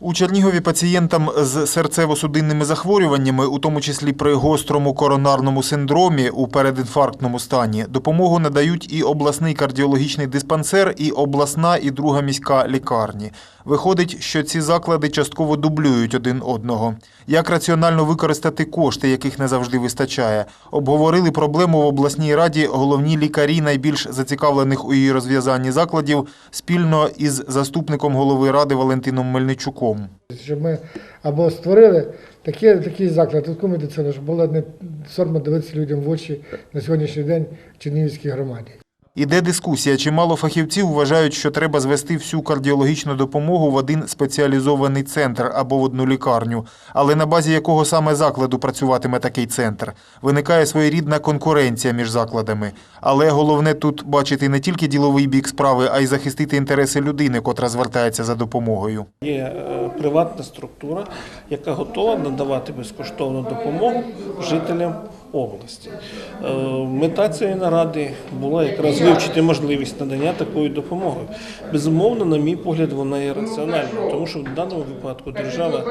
У Чернігові пацієнтам з серцево-судинними захворюваннями, у тому числі при гострому коронарному синдромі у передінфарктному стані, допомогу надають і обласний кардіологічний диспансер, і обласна і друга міська лікарні. Виходить, що ці заклади частково дублюють один одного. Як раціонально використати кошти, яких не завжди вистачає? Обговорили проблему в обласній раді головні лікарі найбільш зацікавлених у її розв'язанні закладів спільно із заступником голови ради Валентином Мельничуком. Щоб ми або створили такі, такий заклад, таку медицину, щоб було не соромно дивитися людям в очі на сьогоднішній день в Чернігівській громаді. Іде дискусія. Чимало фахівців вважають, що треба звести всю кардіологічну допомогу в один спеціалізований центр або в одну лікарню. Але на базі якого саме закладу працюватиме такий центр? Виникає своєрідна конкуренція між закладами. Але головне тут бачити не тільки діловий бік справи, а й захистити інтереси людини, котра звертається за допомогою. Є е, приватна структура, яка готова надавати безкоштовну допомогу жителям області. Е, Мета цієї наради була якраз вивчити можливість надання такої допомоги. Безумовно, на мій погляд, вона є раціональною, тому що в даному випадку держава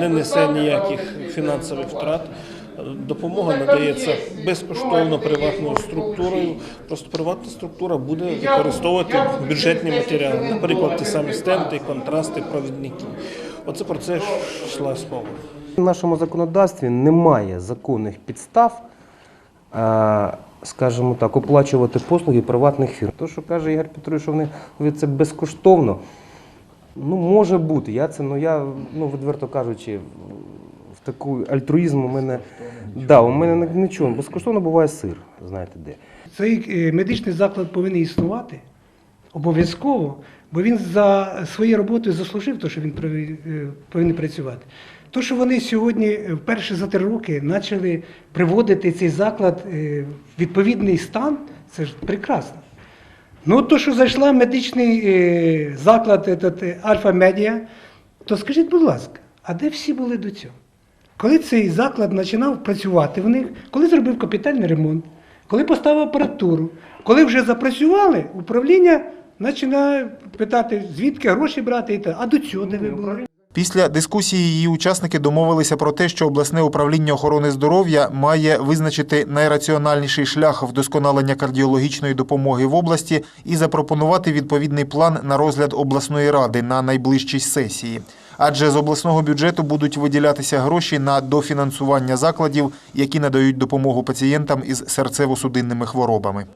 не несе ніяких фінансових втрат. Допомога надається безкоштовно приватною структурою. Просто приватна структура буде використовувати бюджетні матеріали, наприклад, ті самі стенди, контрасти, провідники. Оце про це йшла справа. В нашому законодавстві немає законних підстав, е, скажімо так, оплачувати послуги приватних фірм. То, що каже Ігор Петрович, що вони це безкоштовно. Ну, може бути. Я це, ну я, ну, відверто кажучи, в таку альтруїзм у мене. Да, у мене нічого. Безкоштовно буває сир, знаєте де. Цей е, медичний заклад повинен існувати обов'язково, бо він за своєю роботою заслужив те, що він е, повинен працювати. То, що вони сьогодні е, вперше за три роки почали приводити цей заклад е, в відповідний стан, це ж прекрасно. Ну, то, що зайшла медичний заклад Альфа Медіа, то скажіть, будь ласка, а де всі були до цього? Коли цей заклад починав працювати в них, коли зробив капітальний ремонт, коли поставив апаратуру, коли вже запрацювали, управління починає питати, звідки гроші брати і. А до цього де ви? Після дискусії її учасники домовилися про те, що обласне управління охорони здоров'я має визначити найраціональніший шлях вдосконалення кардіологічної допомоги в області і запропонувати відповідний план на розгляд обласної ради на найближчій сесії. Адже з обласного бюджету будуть виділятися гроші на дофінансування закладів, які надають допомогу пацієнтам із серцево-судинними хворобами.